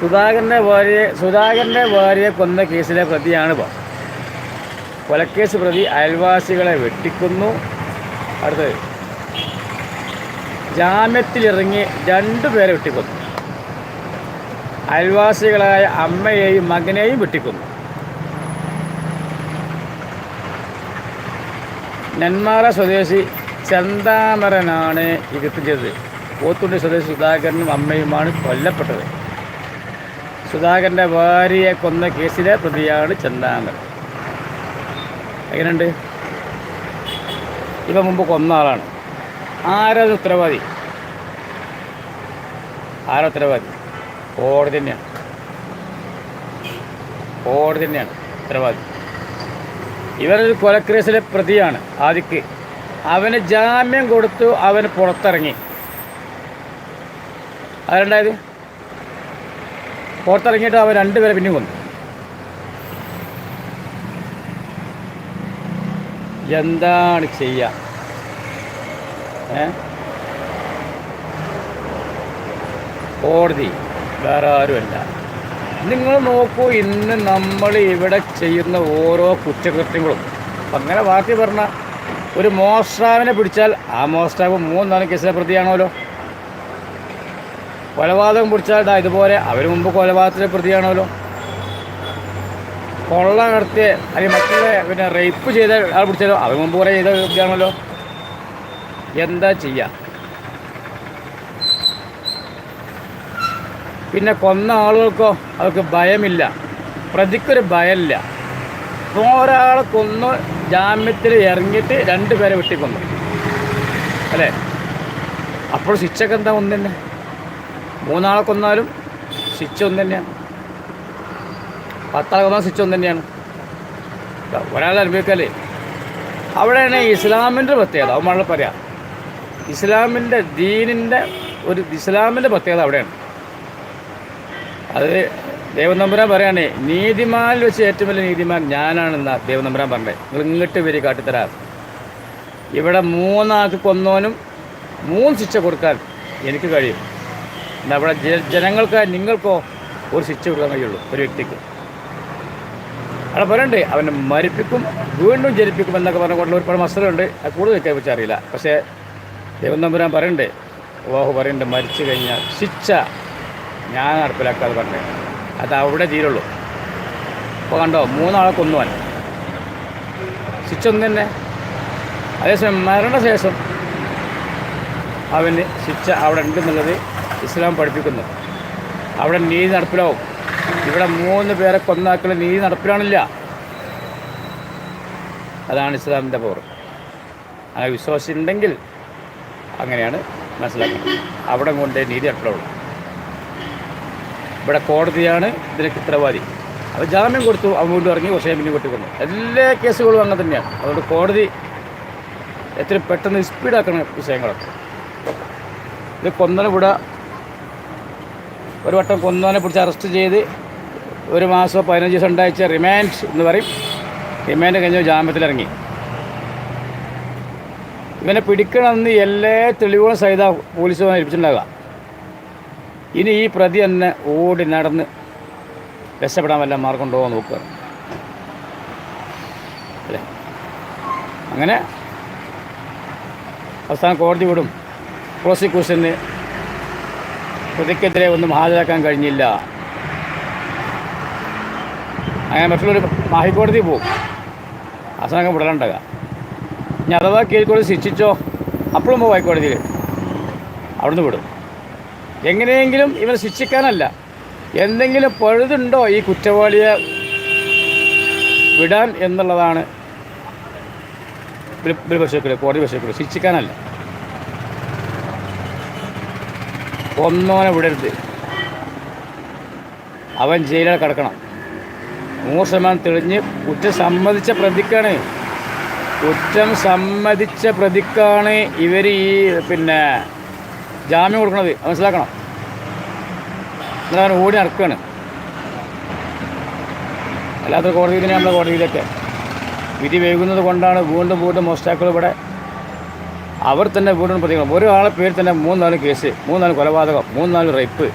സുധാകരന്റെ ഭാര്യയെ സുധാകരന്റെ ഭാര്യയെ കൊന്ന കേസിലെ പ്രതിയാണ് ഇപ്പോൾ കൊലക്കേസ് പ്രതി അയൽവാസികളെ വെട്ടിക്കുന്നു. അടുത്തത് ജാമ്യത്തിലിറങ്ങി രണ്ടുപേരെ വെട്ടിക്കൊന്നു. അയൽവാസികളായ അമ്മയെയും മകനെയും വെട്ടിക്കൊന്നു. നെന്മാറ സ്വദേശി ചന്താമരനാണ് ഈ ചെയ്തത്. പോത്തുണ്ടി സ്വദേശി സുധാകരനും അമ്മയുമാണ് കൊല്ലപ്പെട്ടത്. സുധാകരന്റെ ഭാര്യയെ കൊന്ന കേസിലെ പ്രതിയാണ് ചന്താമരൻ എങ്ങനെയുണ്ട്? ഇവ മുമ്പ് കൊന്ന ആളാണ്. ആരത് ഉത്തരവാദി? ആരാ ഉത്തരവാദി? കോടതി തന്നെയാണ്. കോടതി തന്നെയാണ് ഉത്തരവാദി. ഇവരൊരു കൊലക്കേസിലെ പ്രതിയാണ് ആദിക്ക്. അവന് ജാമ്യം കൊടുത്തു അവന് പുറത്തിറങ്ങി. അതുണ്ടായത് പുറത്തിറങ്ങിയിട്ട് അവർ രണ്ടുപേരെ പിന്നെയും കൊന്നു. എന്താണ് ചെയ്യുക കോടതി വേറെ ആരുമല്ല. നിങ്ങൾ നോക്കൂ ഇന്ന് നമ്മൾ ഇവിടെ ചെയ്യുന്ന ഓരോ കുറ്റകൃത്യങ്ങളും. അങ്ങനെ വാർത്തി പറഞ്ഞ ഒരു മോഷ്ടാവിനെ പിടിച്ചാൽ ആ മോഷ്ടാവ് മൂന്നാൽ കേസിലെ പ്രതിയാണല്ലോ കൊലപാതകം പിടിച്ചാൽ ഇതുപോലെ അവർ മുമ്പ് കൊലപാതകത്തിലെ പ്രതിയാണല്ലോ. കൊള്ള നടത്തിയ അല്ലെങ്കിൽ മറ്റുള്ള പിന്നെ റേപ്പ് ചെയ്ത ആൾ പിടിച്ചാലോ? അവർ മുമ്പ് കുറേ ചെയ്ത പ്രതിയാണല്ലോ എന്താ ചെയ്യുക പിന്നെ കൊന്ന ആളുകൾക്കോ അവർക്ക് ഭയമില്ല. പ്രതിക്കൊരു ഭയമില്ല. ഒരാളെ കൊന്ന് ജാമ്യത്തിൽ ഇറങ്ങിയിട്ട് രണ്ട് പേരെ വെട്ടിക്കൊന്നു. അല്ലേ? അപ്പോൾ ശിക്ഷക്കെന്താ ഒന്ന് തന്നെ മൂന്നാളെ കൊന്നാലും ശിക്ഷ ഒന്ന് തന്നെയാണ്. പത്താളെ കൊന്നാൽ ശിക്ഷ ഒന്ന് തന്നെയാണ്. ഒരാൾ അനുഭവിക്കല്ലേ? അവിടെയാണ് ഇസ്ലാമിന്റെ പ്രത്യേകത. അവന്മാർ പറയാം. ഇസ്ലാമിന്റെ ദീനിന്റെ ഒരു ഇസ്ലാമിന്റെ പ്രത്യേകത അവിടെയാണ്. അത് ദേവനമ്പുരാൻ പറയാണ് നീതിമാനിൽ വെച്ച് ഏറ്റവും വലിയ നീതിമാൻ ഞാനാണെന്ന ദേവനമ്പുരാൻ പറഞ്ഞത്. നിങ്ങൾ ഇങ്ങോട്ട് വരി കാട്ടിത്തരാ. ഇവിടെ മൂന്നാൾക്ക് കൊന്നോനും മൂന്ന് ശിക്ഷ കൊടുക്കാൻ എനിക്ക് കഴിയും. അവിടെ ജനങ്ങൾക്ക് നിങ്ങൾക്കോ ഒരു ശിക്ഷ കൊടുക്കാൻ കഴിയുള്ളൂ ഒരു വ്യക്തിക്ക്. അവിടെ പറയണ്ടേ അവനെ മരിപ്പിക്കും വീണ്ടും ജനിപ്പിക്കും എന്നൊക്കെ പറഞ്ഞുകൊണ്ടുള്ള ഒരുപാട് മസലുണ്ട് അത് കൂടുതൽ കേൾപ്പിച്ച അറിയില്ല. പക്ഷേ ദൈവം നമ്പുരാൻ പറയണ്ടേ ഓഹ് പറയണ്ടേ മരിച്ചു കഴിഞ്ഞാൽ ശിക്ഷ ഞാൻ നടപ്പിലാക്കാതെ പറഞ്ഞേ. അത് അവിടെ തീരുള്ളൂ. ഇപ്പോൾ കണ്ടോ മൂന്നാളെ കൊന്നുവാൻ ശിക്ഷ ഒന്ന് തന്നെ. അതേസമയം മരണശേഷം അവന് ശിക്ഷ അവിടെ ഉണ്ടെന്നുള്ളത് ഇസ്ലാം പഠിപ്പിക്കുന്നു. അവിടെ നീതി നടപ്പിലാവും. ഇവിടെ മൂന്ന് പേരെ കൊന്നാക്കൾ നീതി നടപ്പിലാണില്ല. അതാണ് ഇസ്ലാമിന്റെ പവർ അങ്ങനെ വിശ്വാസിയുണ്ടെങ്കിൽ അങ്ങനെയാണ് മനസ്സിലാക്കുന്നത് അവിടെ കൊണ്ട് നീതി നടപ്പിലാവുള്ളൂ. ഇവിടെ കോടതിയാണ് ഇതിനൊക്കെ ഉത്തരവാദി. അവർ ജാമ്യം കൊടുത്തു അവൻ വീണ്ടും ഇറങ്ങി കുറച്ച് പിന്നെ കൊട്ടിക്കൊന്നു. എല്ലാ കേസുകളും അങ്ങനെ തന്നെയാണ്. അതുകൊണ്ട് കോടതി എത്രയും പെട്ടെന്ന് സ്പീഡാക്കണം വിഷയങ്ങളൊക്കെ. ഇത് കൊന്നനെ വിടുക ഒരു വട്ടം കൊന്നവനെ പിടിച്ച് അറസ്റ്റ് ചെയ്ത് ഒരു മാസം പതിനഞ്ച് ദിവസം ഉണ്ടായിച്ച റിമാൻഡ് എന്ന് പറയും. റിമാൻഡ് കഴിഞ്ഞ ജാമ്യത്തിലിറങ്ങി ഇവനെ പിടിക്കണമെന്ന് എല്ലാ തെളിവുകളും സഹിത പോലീസ് ഏൽപ്പിച്ചിട്ടുണ്ടാകുക ഇനി ഈ പ്രതി തന്നെ ഓടി നടന്ന് രക്ഷപ്പെടാൻ വല്ല മാർഗം ഉണ്ടോ എന്ന് നോക്കുക. അല്ലേ? അങ്ങനെ അവസാനം കോടതി വിടും. പ്രോസിക്യൂഷന് പ്രതിക്കെതിരെ ഒന്നും ഹാജരാക്കാൻ കഴിഞ്ഞില്ല. അങ്ങനെ മറ്റുള്ളൊരു ഹൈക്കോടതി പോകും അവസാനം വിടലുണ്ടാകുക ഇനി അഥവാ കീഴ്ക്കോടതി ശിക്ഷിച്ചോ അപ്പോഴും പോകും ഹൈക്കോടതിയിൽ. അവിടുന്ന് വിടും. എങ്ങനെയെങ്കിലും ഇവനെ ശിക്ഷിക്കാനല്ല. എന്തെങ്കിലും പഴുതുണ്ടോ ഈ കുറ്റവാളിയെ വിടാൻ എന്നുള്ളതാണ് ബിൽ ബിൽ പരിശോധിക്കുന്നത് കോടതി പരിശോധിക്കുന്നത് ശിക്ഷിക്കാനല്ല. ഒന്നോനെ വിടരുത്. അവൻ ജയിലിൽ കിടക്കണം. നൂറ് ശതമാനം തെളിഞ്ഞ് കുറ്റം സമ്മതിച്ച പ്രതിക്കാണ്. കുറ്റം സമ്മതിച്ച പ്രതിക്കാണ് ഇവർ ഈ പിന്നെ ജാമ്യം കൊടുക്കുന്നത് അത് മനസ്സിലാക്കണം? എന്നാൽ അവൻ ഓടി നടക്കുകയാണ് അല്ലാത്ത കോടതി തന്നെ നമ്മുടെ കോടതിയിലൊക്കെ വിധി വൈകുന്നത് കൊണ്ടാണ് വീണ്ടും വീണ്ടും മോസ്റ്റാക്കുകൾ ഇവിടെ അവർ തന്നെ വീണ്ടും പ്രതികൾ ഒരാളെ പേര് തന്നെ മൂന്നാൽ കേസ് മൂന്നാൽ കൊലപാതകം മൂന്നാൽ റേപ്പ്.